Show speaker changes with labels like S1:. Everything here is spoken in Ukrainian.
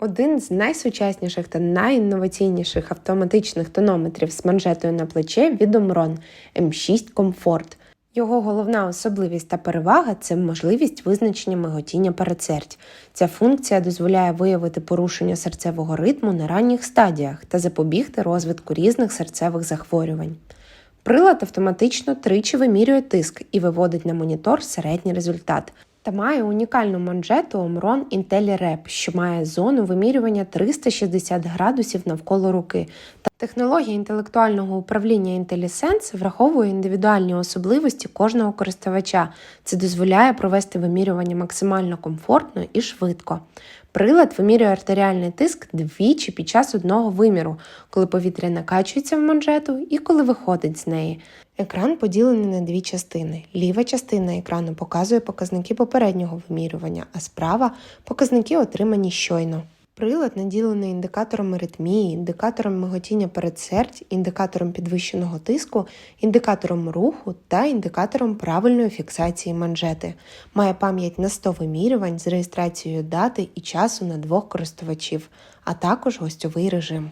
S1: Один з найсучасніших та найінноваційніших автоматичних тонометрів з манжетою на плече від Omron M6 Comfort. Його головна особливість та перевага це можливість визначення миготіння передсердь. Ця функція дозволяє виявити порушення серцевого ритму на ранніх стадіях та запобігти розвитку різних серцевих захворювань. Прилад автоматично тричі вимірює тиск і виводить на монітор середній результат. Та має унікальну манжету Omron IntelliRep, що має зону вимірювання 360 градусів навколо руки. Технологія інтелектуального управління IntelliSense враховує індивідуальні особливості кожного користувача. Це дозволяє провести вимірювання максимально комфортно і швидко. Прилад вимірює артеріальний тиск двічі під час одного виміру, коли повітря накачується в манжету і коли виходить з неї. Екран поділений на дві частини. Ліва частина екрану показує показники попереднього вимірювання, а справа показники отримані щойно. Прилад наділений індикатором аритмії, індикатором миготіння передсердь, індикатором підвищеного тиску, індикатором руху та індикатором правильної фіксації манжети. Має пам'ять на 100 вимірювань з реєстрацією дати і часу на двох користувачів, а також гостьовий режим.